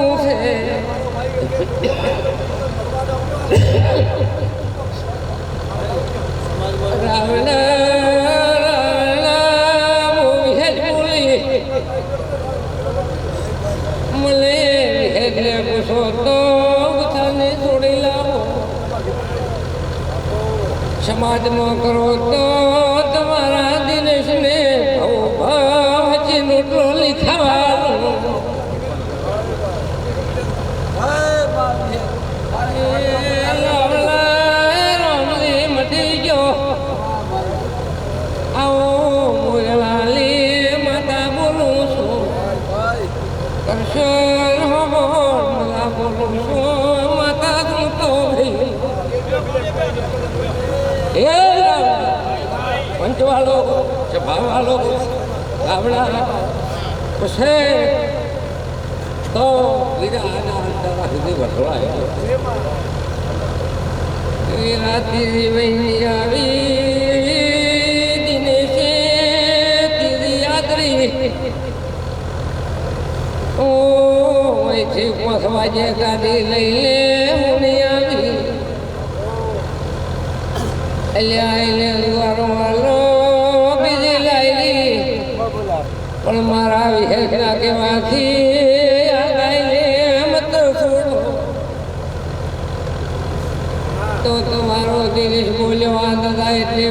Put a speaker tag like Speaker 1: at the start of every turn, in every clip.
Speaker 1: કરવું છે મને હેજને પૂછો તો ગુથાને જોડી લાવો સમાજમાં કરો તો તમારા દિનેશને ભાવ નોટલો પંચવાળો સભાવાળો ગામડા પછી તો બીજા આના અંતરા સુધી વસવાય રાતે વહી આવી વાગે ગાડી લઈ લે હું આવી. અલ્યા આઈને દ્વારો વાલો બીજી લાયલી પણ મારા વિહેકના કહેવાથી તો તમારો દિનેશ બોલ્યો, આ દાદા એટલી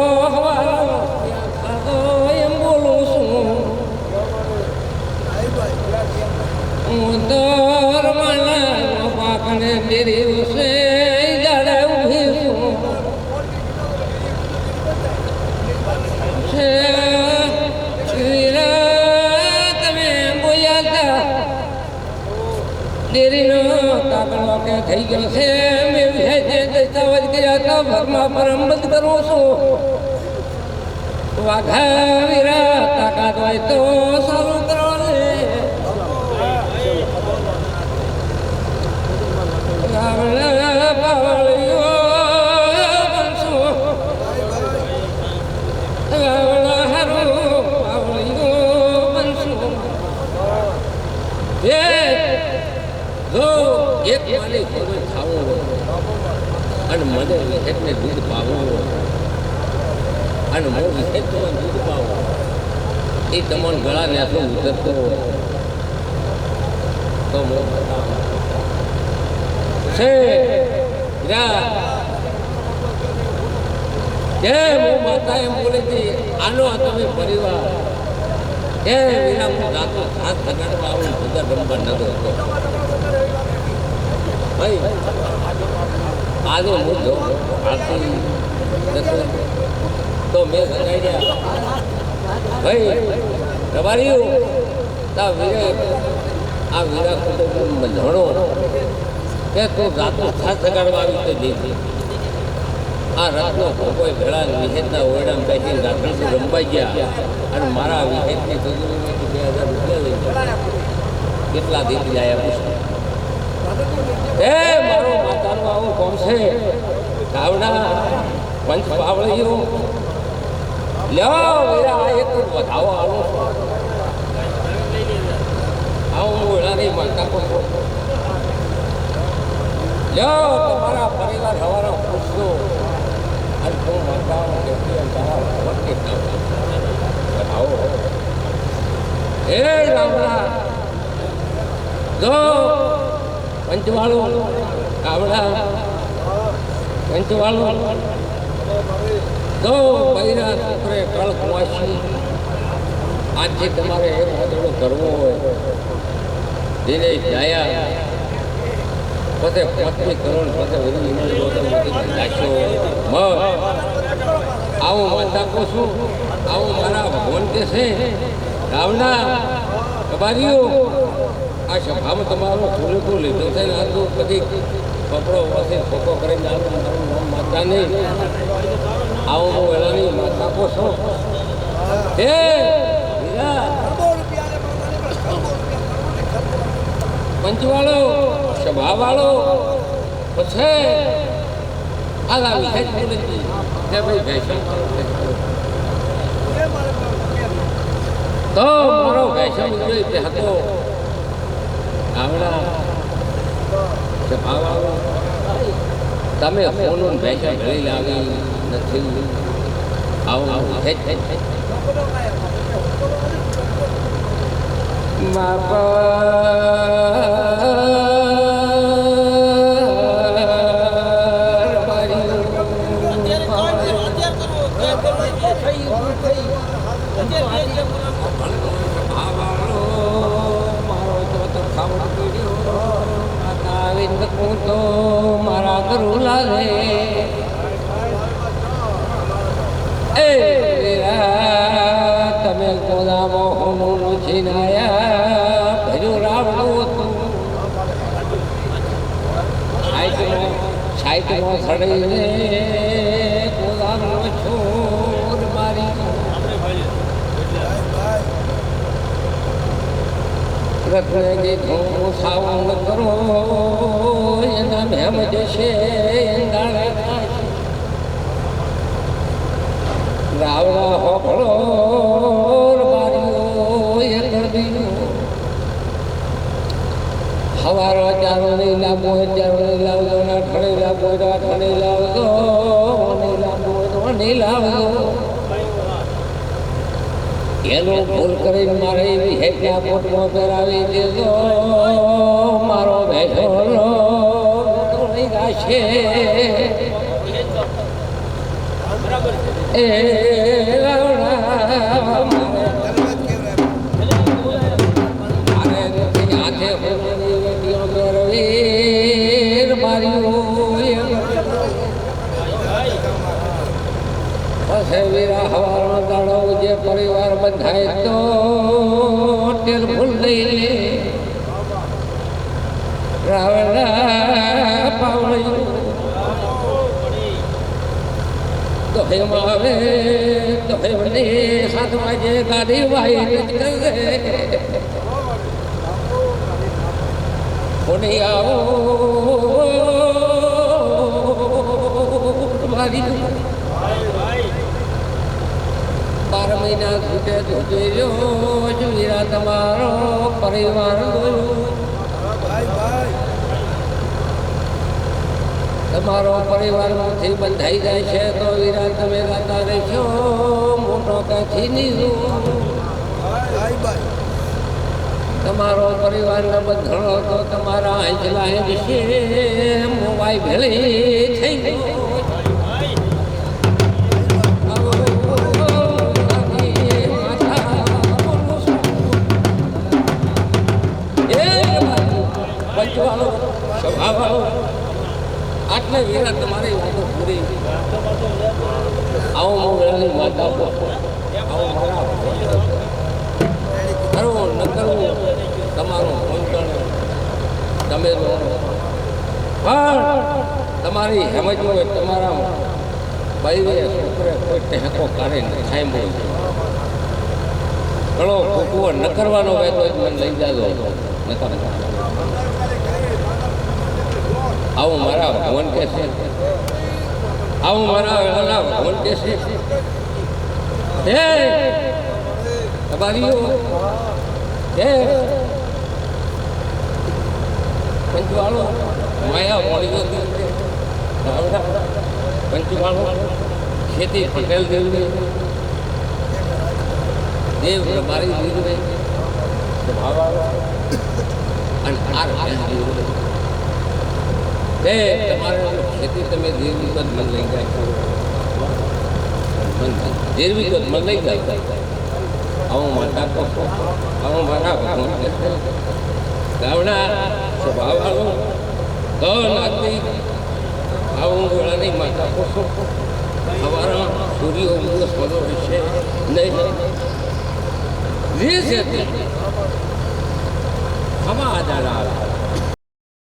Speaker 1: હું તો રમાના પાકને છે તમે બોલ્યા હતા ડેરીનો કે થઈ ગયો છે, મેં વિશે દસ્તાવેજ કર્યા હતા ભગમાં પરમ બંધ કરું છું. વાઘા વીરા જો એક માલી ખબર ખાવું અને મને વિહેતને દૂધ પાવું અને હું વિહેતમાં દૂધ પાવો એ તમને ગળાને આટલો ઉતરતો તો હું છે જે હું માતા એમ બોલી હતી આનો તમે પરિવાર. એ વિના હું જાતો હાથ લગાડવા આવું બધા રમવા નતો ભાઈ હું જો આરતી તો મેં સગાડ્યા ભાઈ રવાડ્યું તા વીરે, આ વીરા કુટુંબ ધણો કે તું રાતો હાથ લગાડવા આવી તો દીધી આ રાતનો કોઈ ભેળા વિહેતના ઓરડામાં બેસીને રાત્રિથી રમવાઈ ગયા. અને મારા વિહેતની બે હજાર રૂપિયા લઈ ગયા. કેટલા દીધી જાય પૂછો. એ મારો માતાનો આવો કોમ ગાવડા પંચ પાવળીઓ. લ્યો વેરા એક વધાવો આવો આવો ઓરડાની માનતા કોમ લ્યો તમારા પરિવાર હવારો પૂછજો. અને તું માતાઓ અંતરા વખતે આવો હે. જો પંચવાળું ગામડા પંચવાળું તો બૈરા છોકરે કળ આજે તમારે એક બદલો કરવો હોય. જાયા. પોતે પત્ની કરોડ પોતે વધુ આવું માતા કો છું આવું મારા ભગવાન કે છે. રાવણા કબારીઓ. આ સભામાં તમારો ખુલ્લું લીધો છે ને આ તો બધી કપડો પાસે ફોટો કરીને આવું માતા નહીં. આવું હું એલાની માતા કો છું. હે? પંચવાળો, સભાવાળો, પછી? આ બોલે છે ભાઈ ફેશન તો મારો વૈષ્ણવ હતો આવડા સભાવાળો તમે ફોન ફેશન ભળી લાવી નથી. આવું આવો હે હે તો મારા કરુલા રે. એ તમે કોના મોહનું છીનાયા ભર્યું રાવણું હતું. સાઈડમાં સાઈડમાં રત્ન કીધું સાવન એના મેમ જશે રાવણા કરદીયો હવારો ચારો નહીં લાવવો ચારો નહીં લાવજો ના ખડે લાવવો તો ઠણે લાવજો નહીં લાવવો તો નહીં લાવજો એનો ભૂલ કરીને મારે એવી હેઠા પોટમાં પહેરાવી દેજો મારો ભેસો નહીં એ પછી વીરા હવાનો દાડો જે પરિવાર બંધાય તો તેલ ફૂલ લઈ લે રાવણા પાવણી તો હેમાં આવે તો હેમને સાત વાગે ગાડી વાઈ કરે. કોને આવો? મારી મહિના છૂટે છૂટે જો વીરા તમારો પરિવાર જોયો તમારો પરિવારમાંથી બંધાઈ જાય છે, તો વીરા તમે ગાતા રહેશો, મોટો કાથી નહીં તમારો પરિવારને બંધણો તો તમારા આંચલા હેઠ છે મોબાઈલ ભેળી થઈ ગયો. વીરા તમારી વાતો પૂરી આવો હું વાત માતા આવો મારા કરવું તમારું પંચણ તમે પણ તમારી હેમજમાં તમારા બાઈને છોકરે કોઈ ટેકો કાઢે ને મળે ઘણો ભૂકવો ન કરવાનો હોય તો મને લઈ જાજો. ન કરે આવું મારા ભગવાન કે છે. આવું મારા વેળાના ભગવાન કે છે. હે! તમારીઓ હે! પંચવાળો, માયા મોડી પંચવાળો, ખેતી પટેલ દેવને દેવ મારી દીધું ભાવાળો અને આ તે તમારે ખેતી તમે પદ મને લઈ જાય. તો મને લઈ જાય. આવું માતા કહો આવું મારા ભગવાન ગાવડા સ્વભાવવાળો તો નાતી આવું ગોળાની માતા કહો અમારા સૂર્ય ઉગતો સ્વરો વિશે નહીં. જે છે આમાં આધાર આવે.